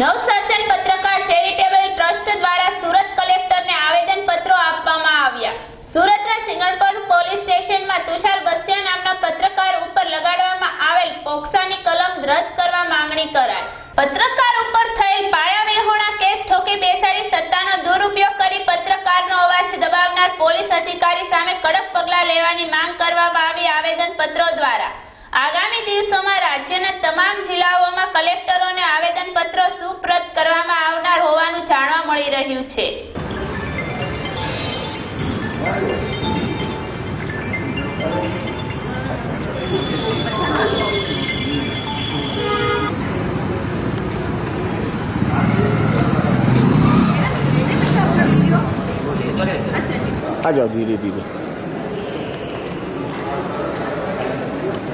નવસર્જન પત્રકાર charitable trust દ્વારા સુરત કલેક્ટરને આવેદન પત્રો આપવામાં આવ્યા. સુરતના સિંગણપર પોલીસ સ્ટેશનમાં તુષાર બસિયા નામના પત્રકાર ઉપર લગાડવામાં આવેલ પોક્સાની કલમ રદ કરવા માંગણી કરાઈ. પત્રકાર ઉપર થયેલ પાયાવિહોણા કેસ ઠોકી બેસાડી સત્તાનો દુરુપયોગ કરી પત્રકારનો અવાજ દબાવનાર પોલીસ અધિકારી સામે કડક પગલાં લેવાની માંગ કરવામાં આવી આવેદન પત્રો દ્વારા. આગામી દિવસોમાં રાજ્યના તમામ જિલ્લાઓમાં કલેક્ટરોને આવેદનપત્રો સુપ્રત કરવામાં આવનાર હોવાનું જાણવા મળી રહ્યું છે.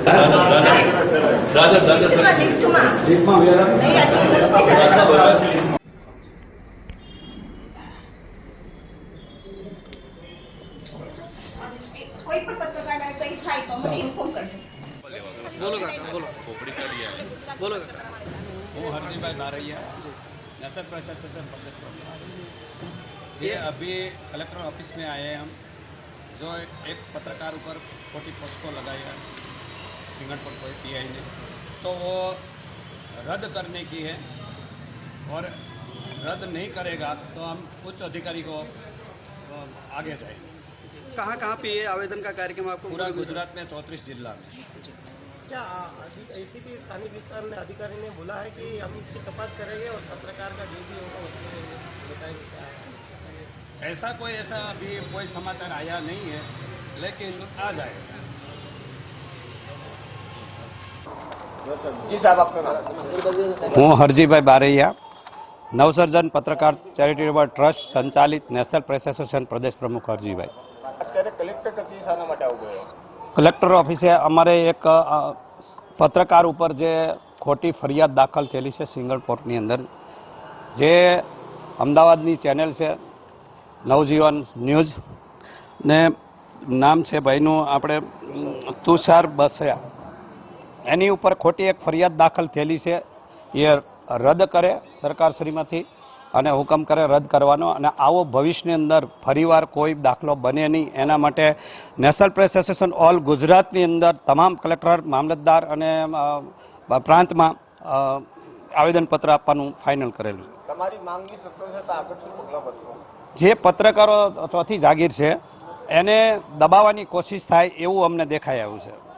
दादर अभी कलेक्टर ऑफ़िस में आए हैं हम जो एक पत्रकार ऊपर फोर्टी पोस्ट को लगाया सिंगरपुर कोई पीआई ने तो वो रद्द करने की है और रद्द नहीं करेगा तो हम उच्च अधिकारी को अ, आगे जाएँगे। कहाँ कहाँ पे ये आवेदन का कार्यक्रम आपको पूरा गुजरात में चौंतीस जिला में। अच्छा एसीपी स्थानीय विस्तार ने अधिकारी ने बोला है कि हम इसकी तपास करेंगे और पत्रकार का जो भी होगा उसमें बताएँगे क्या है। ऐसा कोई ऐसा अभी कोई समाचार आया नहीं है लेकिन आ जाएगा। હું હરજીભાઈ બારૈયા નવસર્જન પત્રકાર ચેરિટેબલ ટ્રસ્ટ સંચાલિત નેશનલ પ્રેસ એસોસિએશન પ્રદેશ પ્રમુખ હરજીભાઈ. કલેક્ટર ઓફિસે અમારે એક પત્રકાર ઉપર જે ખોટી ફરિયાદ દાખલ થયેલી છે સિંગલ પોર્ટની અંદર જે અમદાવાદની ચેનલ છે નવજીવન ન્યૂઝ ને નામ છે ભાઈનું આપણે તુષાર બસયા. એની ઉપર ખોટી એક ફરિયાદ દાખલ થયેલી છે. એ રદ કરે સરકારશ્રીમાંથી અને હુકમ કરે રદ કરવાનો. અને આવો ભવિષ્યની અંદર ફરીવાર કોઈ દાખલો બને નહીં. એના માટે નેશનલ પ્રેસ એસોસિએશન ઓલ ગુજરાતની અંદર તમામ કલેક્ટર મામલતદાર અને પ્રાંતમાં આવેદનપત્ર આપવાનું ફાઇનલ કરેલું જે પત્રકારો ચોથી જાગીર છે એને દબાવવાની કોશિશ થાય એવું અમને દેખાઈ આવ્યું છે.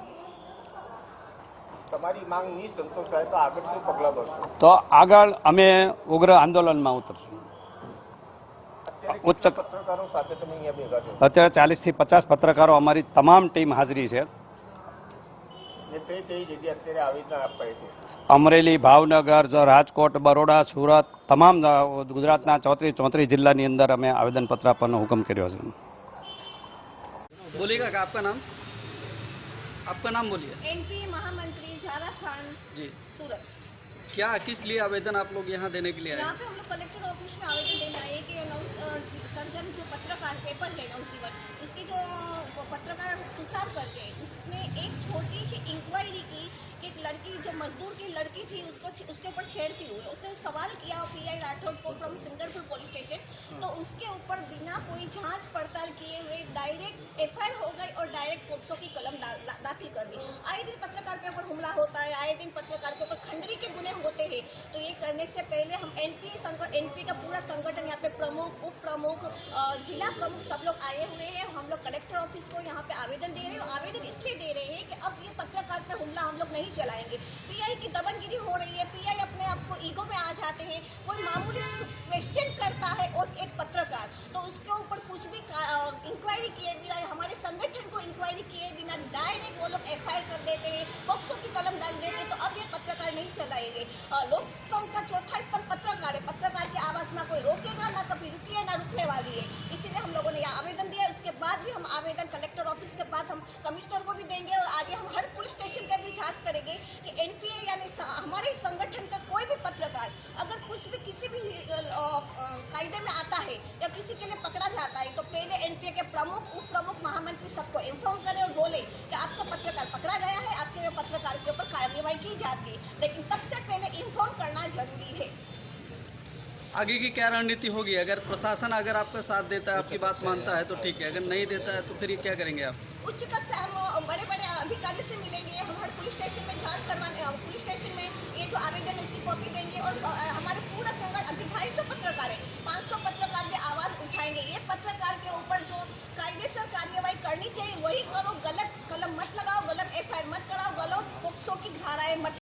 તો આગળ અમે ઉગ્ર આંદોલનમાં ઉતરશું. ઉચ્ચ પત્રકારો સાથે તમે પચાસ પત્રકારો અમારી તમામ ટીમ હાજરી છે. અમરેલી ભાવનગર રાજકોટ બરોડા સુરત તમામ ગુજરાતના ચોત્રીસ ચોત્રીસ જિલ્લાની અંદર અમે આવેદનપત્ર આપવાનો હુકમ કર્યો છે. બોલીગા આપકા નામ? आपका नाम बोलिए। एनपी महामंत्री झारा खान जी। सूरत। क्या किस लिए आवेदन आप लोग यहाँ देने के लिए आए? यहाँ पे हम लोग कलेक्टर ऑफ़िस में आवेदन देने आए कि सर्जन जो पत्रकार पेपर है नवजीवन उसके जो पत्रकार तुषार करके उसने एक छोटी सी इंक्वायरी की कि एक लड़की जो मजदूर की लड़की थी उसको उसके ऊपर छेड़ती हुई उसने सवाल किया पी आई राठौड़ को फ्रॉम सिंगरपुर पुलिस स्टेशन तो उसके ऊपर बिना कोई जाँच पड़ताल किए हुए डायरेक्ट एफआईआर हो गई और डायरेक्ट पोक्सो की कलम दाखिल कर दी। आए दिन पत्रकार के ऊपर हमला होता है, आए दिन पत्रकार के ऊपर खंडरी के गुने होते हैं। तो ये करने से पहले हम एनपी एनपी का पूरा संगठन, यहाँ पे प्रमुख, उप प्रमुख जिला प्रमुख सब लोग आए हुए हैं। हम लोग कलेक्टर ऑफ़िस को यहाँ पे आवेदन दे रहे हैं आवेदन इसलिए दे रहे हैं कि अब ये पत्रकार पे हमला हम लोग नहीं चलाएँगे। पीआई की दबनगिरी हो रही है। पीआई अपने आप को ईगो में आ जाते हैं। कलम डाल हैं तो अब ये पत्रकार नहीं चलाएँगे। लोकतंत्र का चौथा स्तंभ पत्रकार है। पत्रकार की आवाज़ ना कोई रोकेगा, ना कभी रुकी है ना रुकने वाली है। इसीलिए हम लोगों ने यह आवेदन दिया। उसके बाद भी हम आवेदन कलेक्टर ऑफ़िस के बाद हम कमिश्नर को भी देंगे और आगे हम हर पुलिस स्टेशन का भी जाँच करेंगे कि एनपीए यानी हमारे संगठन का कोई भी पत्रकार अगर कुछ भी किसी भी कायदे में आता है या किसी के लिए पकड़ा जाता है तो पहले एनपीए के प्रमुख, उप प्रमुख महामंत्री सबको इन्फॉर्म करें और बोले कि आपका पत्रकार पकड़ा गया है पत्रकार के ऊपर कार्रवाई की जाती है लेकिन सबसे पहले इन्फॉर्म करना ज़रूरी है। आगे की क्या रणनीति होगी? अगर प्रशासन अगर आपका साथ देता है आपकी बात मानता है तो ठीक है। अगर नहीं देता है तो फिर ये क्या करेंगे आप? उच्च कक्ष से हम बड़े बड़े अधिकारी से मिलेंगे। हम हर पुलिस स्टेशन में जाँच करवाने पुलिस स्टेशन में ये जो आवेदन है उसकी कॉपी देंगे और हमारे पूरा संगठन अभी ढाई सौ पत्रकार है। पाँच सौ पत्रकार की आवाज़ उठाएँगे। ये पत्रकार के ऊपर जो कायदेसर कार्यवाही करनी चाहिए वही करो। गलत कलम मत लगाओ गलत एफ़ मत कराओ की धाराएँ मत